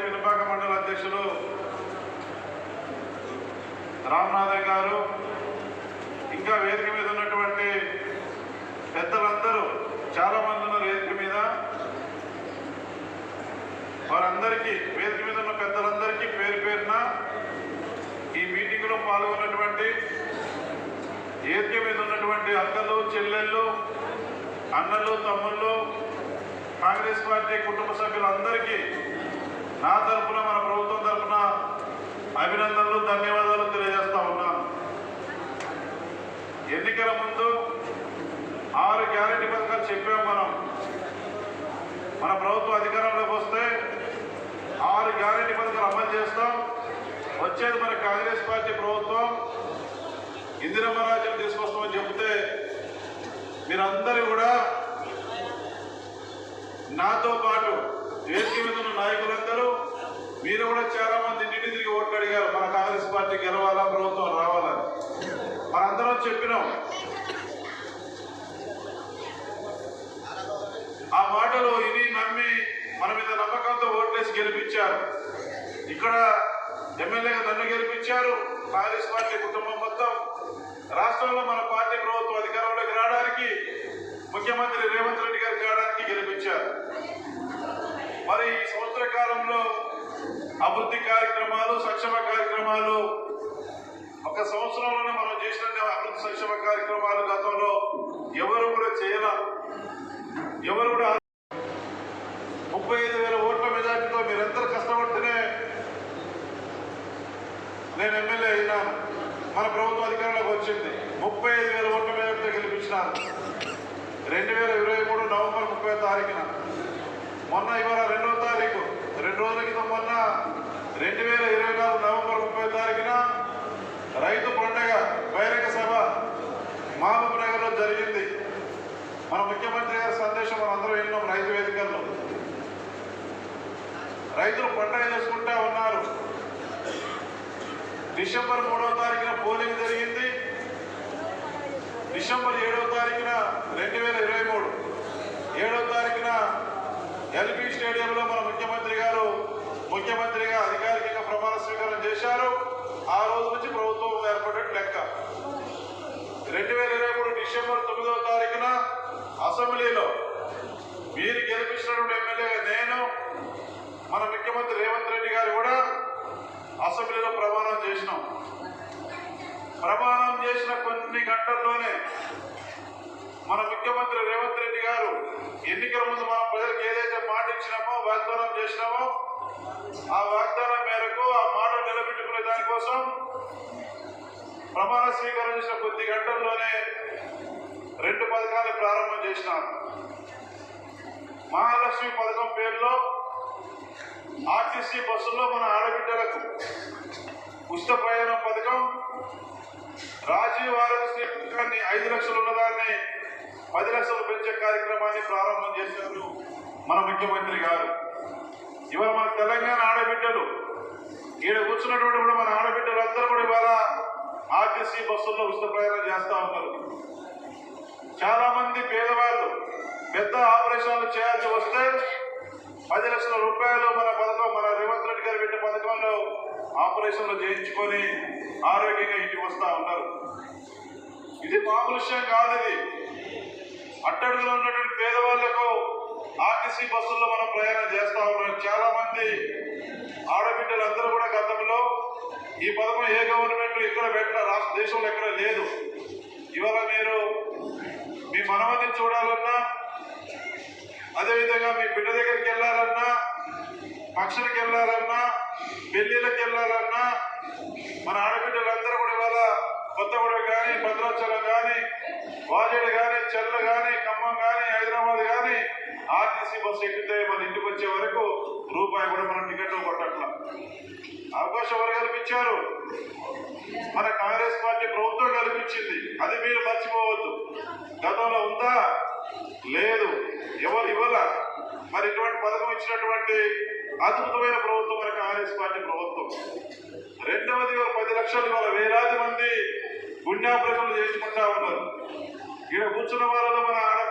పినపాక మండల అధ్యక్షులు రామ్నాథన్ గారు ఇంకా వేదిక మీద ఉన్నటువంటి పెద్దలందరూ చాలామంది ఉన్నారు వేదిక మీద. వారందరికీ వేదిక మీద ఉన్న పెద్దలందరికీ పేరు పేరున ఈ మీటింగ్లో పాల్గొన్నటువంటి వేదిక మీద ఉన్నటువంటి అక్కలు చెల్లెళ్ళు అన్నలు తమ్ముళ్ళు కాంగ్రెస్ పార్టీ కుటుంబ సభ్యులందరికీ నా తరపున మన ప్రభుత్వం తరపున అభినందనలు ధన్యవాదాలు తెలియజేస్తా ఉన్నాను ఎన్నికల ముందు ఆరు గ్యారెంటీ పథకాలు చెప్పాం మనం. మన ప్రభుత్వం అధికారంలోకి వస్తే ఆరు గ్యారెంటీ పథకాలు అమలు చేస్తాం. వచ్చేది మన కాంగ్రెస్ పార్టీ ప్రభుత్వం. ఇందిరమ్మ రాజ్యం తీసుకొస్తామని చెబితే మీరందరూ కూడా నాతో పాటు వేదిక మీద ఉన్న నాయకులందరూ మీరు కూడా చాలా మంది ఇంటికి తిరిగి ఓట్లు అడిగారు మన కాంగ్రెస్ పార్టీ గెలవాలా ప్రభుత్వం రావాలని మనందరం చెప్పినాం. ఆ మాటలు ఇవి నమ్మి మన మీద నమ్మకంతో ఓట్లేసి గెలిపించారు. ఇక్కడ ఎమ్మెల్యేగా నన్ను గెలిపించారు. కాంగ్రెస్ పార్టీ కుటుంబం మొత్తం. రాష్ట్రంలో మన పార్టీ ప్రభుత్వం అధికారంలోకి రావడానికి ముఖ్యమంత్రి రేవంత్ రెడ్డి గారికి రావడానికి గెలిపించారు. మరి ఈ సంవత్సర కాలంలో అభివృద్ధి కార్యక్రమాలు సంక్షేమ కార్యక్రమాలు ఒక సంవత్సరంలోనే మనం చేసిన అభివృద్ధి సంక్షేమ కార్యక్రమాలు గతంలో ఎవరు కూడా చేయాల. ఎవరు కూడా ముప్పై ఐదు వేల ఓట్ల మెజార్టీతో మీరందరూ కష్టపడితేనే నేను ఎమ్మెల్యే అయినాను మన ప్రభుత్వం అధికారంలోకి వచ్చింది. ముప్పై ఐదు వేల ఓట్ల మెజార్టీతో గెలిపించిన రెండు వేల ఇరవై మూడు నవంబర్ ముప్పై తారీఖున. మొన్న ఇవాళ రెండవ తారీఖు. రెండు రోజుల క్రితం మొన్న రెండు వేల ఇరవై నాలుగు నవంబర్ ముప్పై తారీఖున రైతు పండగ బహిరంగ సభ మహబూబ్ నగర్లో జరిగింది. మన ముఖ్యమంత్రి గారి సందేశం మనం అందరం విన్నాం రైతు వేదికల్లో. రైతులు పండగ చేసుకుంటా ఉన్నారు. డిసెంబర్ మూడవ తారీఖున పోలింగ్ జరిగింది. డిసెంబర్ ఏడవ తారీఖున రెండు వేల ఇరవై మూడు. ఏడవ తారీఖున ఎల్బీ స్టేడియంలో మన ముఖ్యమంత్రి గారు ముఖ్యమంత్రిగా అధికారికంగా ప్రమాణ స్వీకారం చేశారు. ఆ రోజు నుంచి ప్రభుత్వం ఏర్పడినట్టు లెక్క. రెండు వేల ఇరవై మూడు డిసెంబర్ తొమ్మిదవ తారీఖున అసెంబ్లీలో మీరు గెలిపించినటువంటి ఎమ్మెల్యే నేను మన ముఖ్యమంత్రి రేవంత్ రెడ్డి గారు కూడా అసెంబ్లీలో ప్రమాణం చేసినాం. ప్రమాణం చేసిన కొన్ని గంటల్లోనే మన ముఖ్యమంత్రి రేవంత్ రెడ్డి గారు ఎన్నికల ముందు మన ప్రజలకు ఏదైతే మాట ఇచ్చినామో వాగ్దానం చేసినామో ఆ వాగ్దానం కోసం ప్రమాణ స్వీకారం చేసిన కొద్ది గంటల్లోనే రెండు పథకాలు ప్రారంభం చేసినారు. మహాలక్ష్మి పథకం పేరులో ఆర్టీసీ బస్సుల్లో మన ఆడబిడ్డలకు ఉచిత ప్రయాణం పథకం రాజీవ్ ఆరోగ్యశ్రీ పథకాన్ని ఐదు లక్షలు ఉన్నదాన్ని పది లక్షలు పెంచే కార్యక్రమాన్ని ప్రారంభం చేశారు మన ముఖ్యమంత్రి గారు. ఇవాళ మన తెలంగాణ ఆడబిడ్డలు ఈడ కూర్చున్నటువంటి కూడా మన ఆడ ఆర్టీసీ బస్సుల్లో ఉచిత ప్రయాణం చేస్తా ఉన్నారు. చాలా మంది పేదవాళ్ళు పెద్ద ఆపరేషన్లు చేయాల్సి వస్తే పది లక్షల రూపాయలు మన పథకం మన రేవంత్ రెడ్డి గారు పెట్టే పథకంలో ఆపరేషన్లు చేయించుకొని ఆరోగ్యంగా ఇంటికి వస్తా ఉన్నారు. ఇది మామూలు విషయం కాదు ఇది. అట్టడుగులో ఉన్నటువంటి పేదవాళ్ళకు ఆర్టీసీ బస్సుల్లో మనం ప్రయాణం చేస్తా ఉన్నాం. చాలా మంది ఆడబిడ్డలందరూ కూడా గతంలో ఈ పథకం ఏ గవర్నమెంట్ ఎక్కడ పెట్టిన రాష్ట్ర దేశంలో ఎక్కడ లేదు. ఇవాళ మీరు మీ మనవతిని చూడాలన్నా అదేవిధంగా మీ బిడ్డ దగ్గరికి వెళ్ళాలన్నా ఫంక్షన్కి వెళ్ళాలన్నా పెళ్ళిళ్ళకి వెళ్ళాలన్నా మన ఆడబిడ్డలందరూ కూడా ఇవాళ కొత్తగూడెం కానీ భద్రాచలం కానీ వాజేడు కానీ చెల్ల కానీ ఖమ్మం కానీ హైదరాబాద్ కానీ ఆర్టీసీ బస్సు ఎక్కితే మన ఇంటికి వచ్చే వరకు రూపాయి కూడా మనం టికెట్ కొట్టట్ల. అవకాశం వరకు కల్పించారు మన కాంగ్రెస్ పార్టీ ప్రభుత్వం కల్పించింది. అది మీరు మర్చిపోవద్దు. గతంలో ఉందా? లేదు. ఎవరు ఇవ్వాల? మరి ఇటువంటి పథకం ఇచ్చినటువంటి అద్భుతమైన ప్రభుత్వం మన కాంగ్రెస్ పార్టీ ప్రభుత్వం. రెండవది పది లక్షలు ఇవాళ వేలాది మంది గుండె ఆపరేషన్లు చేసుకుంటా ఉన్నారు. ఇక్కడ కూర్చున్న వాళ్ళలో మన ఆడ